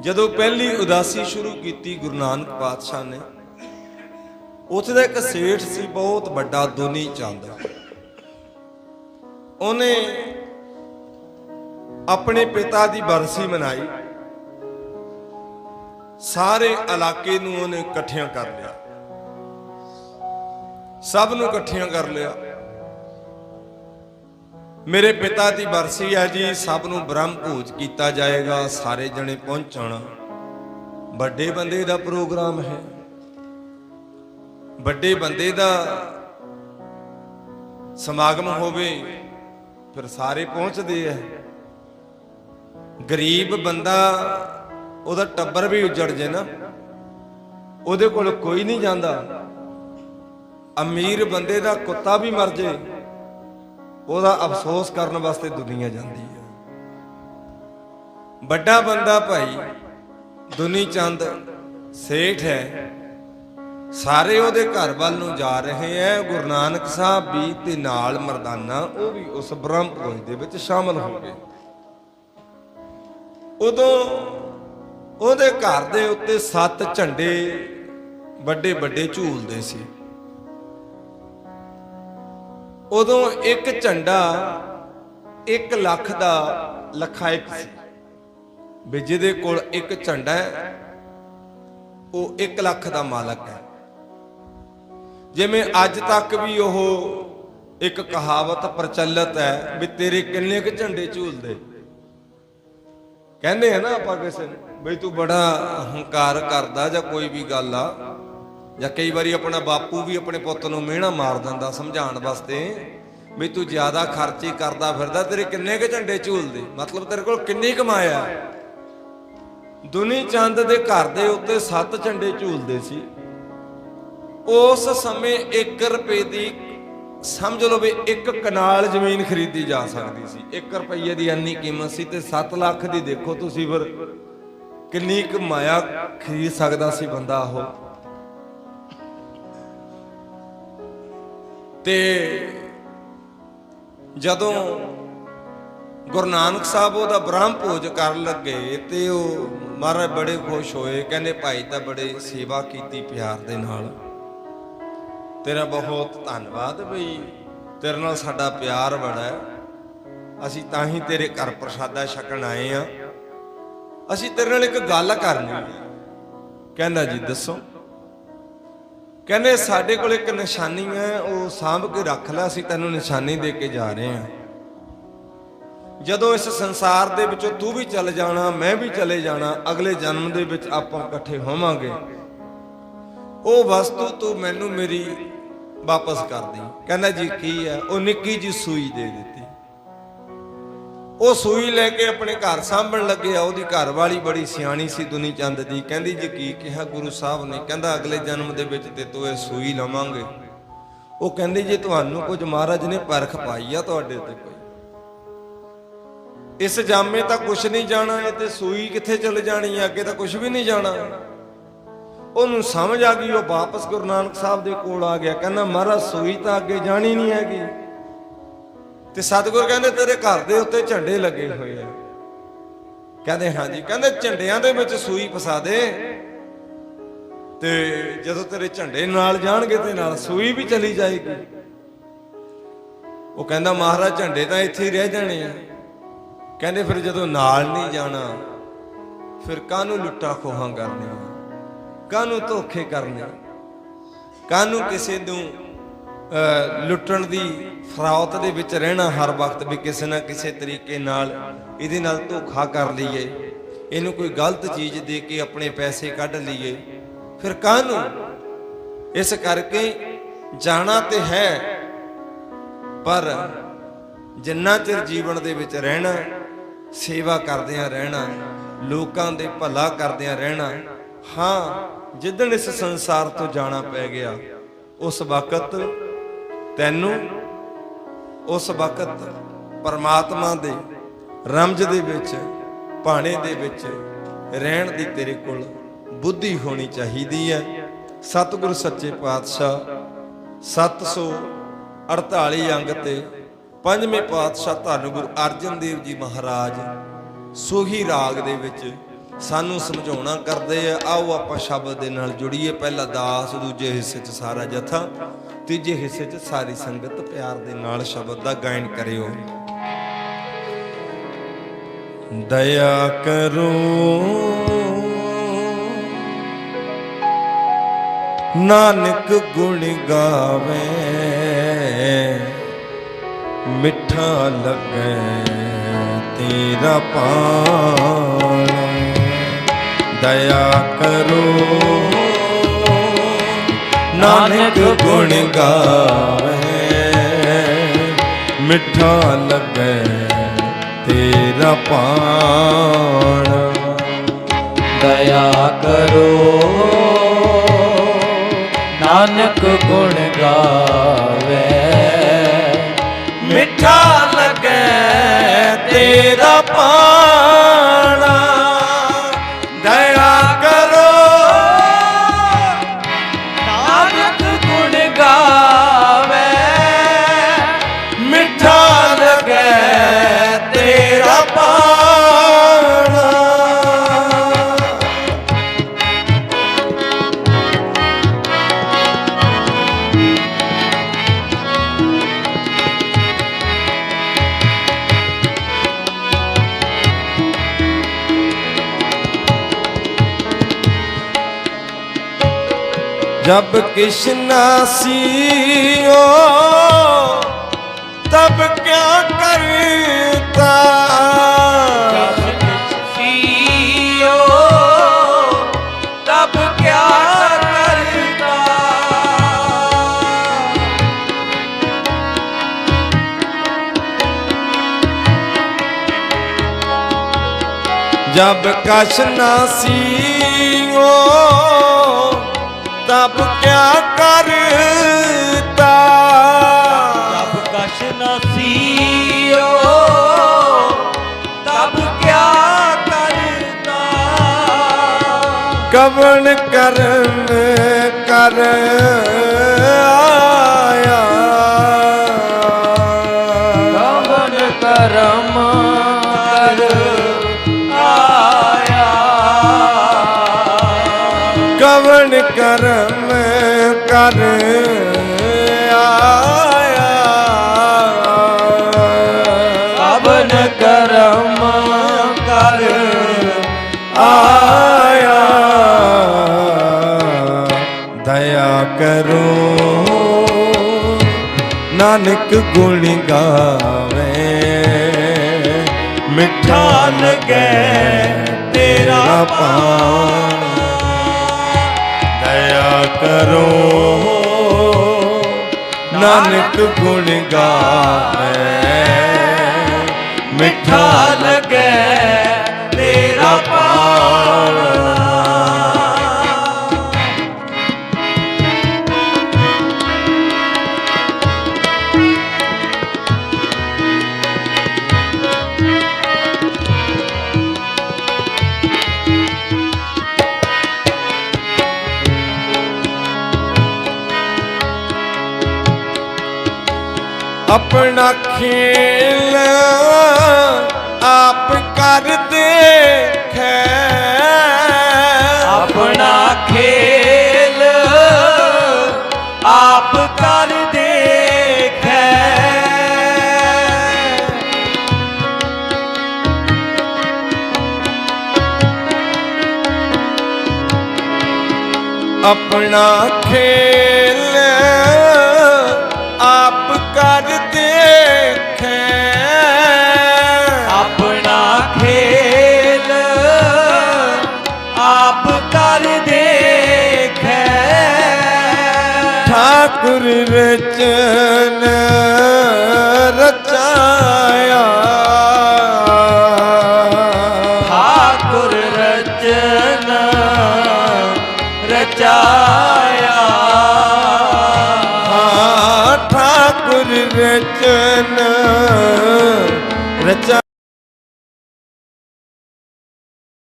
ਜਦੋਂ ਪਹਿਲੀ ਉਦਾਸੀ ਸ਼ੁਰੂ ਕੀਤੀ ਗੁਰੂ ਨਾਨਕ ਪਾਤਸ਼ਾਹ ਨੇ, ਉੱਥੇ ਦਾ ਇੱਕ ਸੇਠ ਸੀ, ਬਹੁਤ ਵੱਡਾ ਦੋਨੀ ਚੰਦ। ਉਹਨੇ ਆਪਣੇ ਪਿਤਾ ਦੀ ਬਰਸੀ ਮਨਾਈ। ਸਾਰੇ ਇਲਾਕੇ ਨੂੰ ਉਹਨੇ ਇਕੱਠਿਆਂ ਕਰ ਲਿਆ। ਸਭ ਨੂੰ ਇਕੱਠਿਆਂ ਕਰ ਲਿਆ। ਮੇਰੇ ਪਿਤਾ ਦੀ ਬਰਸੀ ਹੈ ਜੀ, ਸਭ ਨੂੰ ਬ੍ਰਹਮ ਭੋਜ ਕੀਤਾ ਜਾਏਗਾ, ਸਾਰੇ ਜਣੇ ਪਹੁੰਚਣ। ਵੱਡੇ ਬੰਦੇ ਦਾ ਪ੍ਰੋਗਰਾਮ ਹੈ। ਵੱਡੇ ਬੰਦੇ ਦਾ ਸਮਾਗਮ ਹੋਵੇ, ਫਿਰ ਸਾਰੇ ਪਹੁੰਚਦੇ ਆ ਗਰੀਬ ਬੰਦਾ, ਉਹਦਾ ਟੱਬਰ ਵੀ ਉਜੜ ਜੇ ਨਾ। ਉਹਦੇ ਕੋਲ ਕੋਈ ਨਹੀਂ ਜਾਂਦਾ। ਅਮੀਰ ਬੰਦੇ ਦਾ ਕੁੱਤਾ ਵੀ ਮਰ ਜੇ। ਉਹਦਾ ਅਫਸੋਸ ਕਰਨ ਵਾਸਤੇ ਦੁਨੀਆ ਜਾਂਦੀ ਹੈ। ਵੱਡਾ ਬੰਦਾ ਭਾਈ, ਦੁਨੀ ਚੰਦ ਸੇਠ ਹੈ। ਸਾਰੇ ਉਹਦੇ ਘਰ ਵੱਲ ਨੂੰ ਜਾ ਰਹੇ ਐ ਗੁਰੂ ਨਾਨਕ ਸਾਹਿਬ ਵੀ ਤੇ ਨਾਲ ਮਰਦਾਨਾ, ਉਹ ਵੀ ਉਸ ਬ੍ਰਹਮ ਭੋਜ ਦੇ ਵਿੱਚ ਸ਼ਾਮਲ ਹੋ ਗਏ। ਉਦੋਂ ਉਹਦੇ ਘਰ ਦੇ ਉੱਤੇ ਸੱਤ ਝੰਡੇ ਵੱਡੇ ਵੱਡੇ ਝੂਲਦੇ ਸੀ। ਉਦੋਂ ਇੱਕ ਝੰਡਾ 1 ਲੱਖ ਦਾ ਲੱਖਾ ਇੱਕ ਸੀ। ਵੀ ਜਿਹਦੇ ਕੋਲ ਇੱਕ ਝੰਡਾ ਹੈ, ਉਹ 1 ਲੱਖ ਦਾ ਮਾਲਕ ਹੈ। ਜਿਵੇਂ ਅੱਜ ਤੱਕ ਵੀ ਉਹ ਇੱਕ ਕਹਾਵਤ ਪ੍ਰਚਲਿਤ ਹੈ ਵੀ ਤੇਰੇ ਕਿੰਨੇ ਕੁ ਝੰਡੇ ਝੂਲਦੇ। ਕਹਿੰਦੇ ਆ ਨਾ ਆਪਾਂ ਕਿਸੇ ਨੂੰ, ਬਈ ਤੂੰ ਬੜਾ ਹੰਕਾਰ ਕਰਦਾ ਜਾਂ ਕੋਈ ਵੀ ਗੱਲ ਆ ਜਾਂ ਕਈ ਵਾਰੀ ਆਪਣਾ ਬਾਪੂ ਵੀ ਆਪਣੇ ਪੁੱਤ ਨੂੰ ਮਿਹਣਾ ਮਾਰ ਦਿੰਦਾ ਸਮਝਾਉਣ ਵਾਸਤੇ ਵੀ ਤੂੰ ਜ਼ਿਆਦਾ ਖਰਚੀ ਕਰਦਾ ਫਿਰਦਾ, ਤੇਰੇ ਕਿੰਨੇ ਕੁ ਝੰਡੇ ਝੂਲਦੇ? ਮਤਲਬ ਤੇਰੇ ਕੋਲ ਕਿੰਨੀ ਕਮਾਇਆ ਦੁਨੀ ਚੰਦ ਦੇ ਘਰ ਦੇ ਉੱਤੇ ਸੱਤ ਝੰਡੇ ਝੂਲਦੇ ਸੀ। ਉਸ ਸਮੇਂ 1 ਰੁਪਏ ਦੀ ਸਮਝ ਲਓ ਵੀ ਇੱਕ ਕਨਾਲ ਜ਼ਮੀਨ ਖਰੀਦੀ ਜਾ ਸਕਦੀ ਸੀ। 1 ਰੁਪਏ ਦੀ ਇੰਨੀ ਕੀਮਤ ਸੀ ਤੇ 7 ਲੱਖ ਦੀ ਦੇਖੋ ਤੁਸੀਂ ਫਿਰ ਕਿੰਨੀ ਕਮਾਇਆ ਖਰੀਦ ਸਕਦਾ ਸੀ ਬੰਦਾ ਉਹ। ਤੇ ਜਦੋਂ ਗੁਰੂ ਨਾਨਕ ਸਾਹਿਬ ਉਹਦਾ ਬ੍ਰਹਮ ਭੋਜ ਕਰਨ ਲੱਗੇ ਤੇ ਉਹ ਮਹਾਰਾਜ ਬੜੇ ਖੁਸ਼ ਹੋਏ, ਕਹਿੰਦੇ ਭਾਈ ਤਾਂ ਬੜੇ ਸੇਵਾ ਕੀਤੀ ਪਿਆਰ ਦੇ ਨਾਲ। ਤੇਰਾ ਬਹੁਤ ਧੰਨਵਾਦ ਬਈ, ਤੇਰੇ ਨਾਲ ਸਾਡਾ ਪਿਆਰ ਬੜਾ ਹੈ। ਅਸੀਂ ਤਾਂ ਹੀ ਤੇਰੇ ਘਰ ਪ੍ਰਸ਼ਾਦਾ ਛਕਣ ਆਏ ਆ ਅਸੀਂ ਤੇਰੇ ਨਾਲ ਇੱਕ ਗੱਲ ਕਰਨੀ ਕਹਿੰਦਾ ਜੀ, ਦੱਸੋ। ਕਹਿੰਦੇ ਸਾਡੇ ਕੋਲ ਇੱਕ ਨਿਸ਼ਾਨੀ ਹੈ, ਉਹ ਸਾਂਭ ਕੇ ਰੱਖ ਲੈ, ਅਸੀਂ ਤੈਨੂੰ ਨਿਸ਼ਾਨੀ ਦੇ ਕੇ ਜਾ ਰਹੇ ਹਾਂ। ਜਦੋਂ ਇਸ ਸੰਸਾਰ ਦੇ ਵਿੱਚੋਂ ਤੂੰ ਵੀ ਚੱਲ ਜਾਣਾ, ਮੈਂ ਵੀ ਚਲੇ ਜਾਣਾ, ਅਗਲੇ ਜਨਮ ਦੇ ਵਿੱਚ ਆਪਾਂ ਇਕੱਠੇ ਹੋਵਾਂਗੇ। ਉਹ ਵਸਤੂ ਤੂੰ ਮੈਨੂੰ ਮੇਰੀ ਵਾਪਸ ਕਰ ਦੇ। ਕਹਿੰਦਾ ਜੀ, ਕੀ ਹੈ? ਉਹ ਨਿੱਕੀ ਜੀ ਸੂਈ ਦੇ ਦਿੱਤੀ। ਉਹ ਸੂਈ ਲੈ ਕੇ ਆਪਣੇ ਘਰ ਸਾਂਭਣ ਲੱਗੇ ਆ, ਉਹਦੀ ਘਰ ਵਾਲੀ ਬੜੀ ਸਿਆਣੀ ਸੀ ਦੁਨੀ ਚੰਦ ਦੀ ਕਹਿੰਦੀ ਜੀ ਕੀ ਕਿਹਾ ਗੁਰੂ ਸਾਹਿਬ ਨੇ, ਕਹਿੰਦਾ ਅਗਲੇ ਜਨਮ ਦੇ ਵਿੱਚ ਤੇ ਤੂੰ ਇਹ ਸੂਈ ਲਵਾਂਗੇ। ਉਹ ਕਹਿੰਦੀ ਜੀ ਤੁਹਾਨੂੰ ਕੁਝ ਮਹਾਰਾਜ ਨੇ ਪਰਖ ਪਾਈ ਆ ਤੁਹਾਡੇ ਤੇ ਕੋਈ। ਇਸ ਜਾਮੇ ਤਾਂ ਕੁਝ ਨਹੀਂ ਜਾਣਾ, ਇਹ ਤੇ ਸੂਈ ਕਿੱਥੇ ਚਲ ਜਾਣੀ ਹੈ ਅੱਗੇ ਤਾਂ ਕੁਝ ਵੀ ਨਹੀਂ ਜਾਣਾ। ਉਹਨੂੰ ਸਮਝ ਆ ਗਈ, ਉਹ ਵਾਪਸ ਗੁਰੂ ਨਾਨਕ ਸਾਹਿਬ ਦੇ ਕੋਲ ਆ ਗਿਆ। ਕਹਿੰਦਾ ਮਹਾਰਾਜ ਸੂਈ ਤਾਂ ਅੱਗੇ ਜਾਣੀ ਨਹੀਂ ਹੈਗੀ। ਤੇ ਸਤਿਗੁਰ ਕਹਿੰਦੇ ਤੇਰੇ ਘਰ ਦੇ ਉੱਤੇ ਝੰਡੇ ਲੱਗੇ ਹੋਏ ਆ। ਕਹਿੰਦੇ ਹਾਂਜੀ, ਕਹਿੰਦੇ ਝੰਡਿਆਂ ਦੇ ਵਿੱਚ ਸੂਈ ਫਸਾ ਦੇ। ਤੇ ਜਦੋਂ ਤੇਰੇ ਝੰਡੇ ਨਾਲ ਜਾਣਗੇ ਤੇ ਨਾਲ ਸੂਈ ਵੀ ਚਲੀ ਜਾਏਗੀ। ਉਹ ਕਹਿੰਦਾ, ਮਹਾਰਾਜ, ਝੰਡੇ ਤਾਂ ਇੱਥੇ ਹੀ ਰਹਿ ਜਾਣੇ ਆ। ਕਹਿੰਦੇ, ਫਿਰ ਜਦੋਂ ਨਾਲ ਨਹੀਂ ਜਾਣਾ, ਫਿਰ ਕਾਹਨੂੰ ਲੁੱਟਾ ਖੋਹਾਂ ਕਰਨੀਆਂ? ਕਾਹਨੂੰ ਧੋਖੇ ਕਰਨੇ? ਕਾਹਨੂੰ ਕਿਸੇ ਨੂੰ ਲੁੱਟਣ ਦੀ ਫਰਾਉਤ ਦੇ ਵਿੱਚ ਰਹਿਣਾ ਹਰ ਵਕਤ ਵੀ ਕਿਸੇ ਨਾ ਕਿਸੇ ਤਰੀਕੇ ਨਾਲ ਇਹਦੇ ਨਾਲ ਧੋਖਾ ਕਰ ਲਈਏ। ਇਹਨੂੰ ਕੋਈ ਗਲਤ ਚੀਜ਼ ਦੇ ਕੇ ਆਪਣੇ ਪੈਸੇ ਕੱਢ ਲਈਏ। ਫਿਰ ਕਾਹਨੂੰ? ਇਸ ਕਰਕੇ ਜਾਣਾ ਤੇ ਹੈ, ਪਰ ਜਿੰਨਾ ਚਿਰ ਜੀਵਨ ਦੇ ਵਿੱਚ ਰਹਿਣਾ, ਸੇਵਾ ਕਰਦਿਆਂ ਰਹਿਣਾ, ਲੋਕਾਂ ਦੇ ਭਲਾ ਕਰਦਿਆਂ ਰਹਿਣਾ, ਹਾਂ, ਜਿੱਦਣ ਇਸ ਸੰਸਾਰ ਤੋਂ ਜਾਣਾ ਪੈ ਗਿਆ, ਉਸ ਵਕਤ ਤੈਨੂੰ ਉਸ ਵਕਤ ਪਰਮਾਤਮਾ ਦੇ ਰਮਜ ਦੇ ਵਿੱਚ, ਭਾਣੇ ਦੇ ਵਿੱਚ ਰਹਿਣ ਦੀ ਤੇਰੇ ਕੋਲ ਬੁੱਧੀ ਹੋਣੀ ਚਾਹੀਦੀ ਹੈ। ਸਤਿਗੁਰ ਸੱਚੇ ਪਾਤਸ਼ਾਹ 748 ਅੰਗ ਤੇ ਪੰਜਵੇਂ ਪਾਤਸ਼ਾਹ ਧੰਨ ਗੁਰੂ ਅਰਜਨ ਦੇਵ ਜੀ ਮਹਾਰਾਜ ਸੋਹੀ ਰਾਗ ਦੇ ਵਿੱਚ ਸਾਨੂੰ ਸਮਝਾਉਣਾ ਕਰਦੇ ਆ। ਆਓ ਆਪਾਂ ਸ਼ਬਦ ਦੇ ਨਾਲ ਜੁੜੀਏ। ਪਹਿਲਾ ਦਾਸ, ਦੂਜੇ ਹਿੱਸੇ 'ਚ ਸਾਰਾ ਜਥਾ। ਤੀਜੇ ਹਿੱਸੇ 'ਚ ਸਾਰੀ ਸੰਗਤ ਪਿਆਰ ਦੇ ਨਾਲ ਸ਼ਬਦ ਦਾ ਗਾਇਨ ਕਰਿਓ। ਦਇਆ ਕਰੋ। ਨਾਨਕ ਗੁਣ ਗਾਵੇ, ਮਿੱਠਾ ਲੱਗੇ ਤੇਰਾ ਪਾਣ। ਦਇਆ ਕਰੋ। ਨਾਨਕ ਗੁਣ ਗਾਵੇ ਮਿੱਠਾ ਲੱਗੇ ਤੇਰਾ ਪਾਣ। ਦਇਆ ਕਰੋ ਨਾਨਕ ਗੁਣ ਗਾਵੇ। जब कृष्णा सियो तब क्या करता जब कश नासी ओ ਤਪ ਕਿਆ ਕਰਤਾ। ਤਪ ਕਛ ਨਸੀਓ ਤਪ ਕਿਆ ਕਰਤਾ। ਕਵਣ ਕਰਨ ਕਰ ਕਰਮ ਕਰ ਆਇਆ। ਕਵਨ ਕਰਮ ਕਰ ਆਇਆ। ਦਇਆ ਕਰੋ। ਨਾਨਕ ਗੁਣ ਗਾਵੇ। ਮਿੱਠਾ ਲਗੇ ਤੇਰਾ ਪਾਣ ਕਰੋ। ਨਾਨਕ ਗੁਣ ਗਾਵੇ ਮਿੱਠਾ ਲਗੇ। ਆਪਣਾ ਖੇਲ ਆਪ ਕਰ ਦੇਖੈ ਆਪਣਾ ਖੇਲ ਆਪ ਕਰ ਦੇਖੈ ਆਪਣਾ ਖੇਲ ਠਾਕੁਰ ਰਚਨ ਰਚਾਇਆ। ਠਾਕੁਰ ਰਚਨ ਰਚਾਇਆ। ਹਾਂ, ਠਾਕੁਰ ਰਚਨ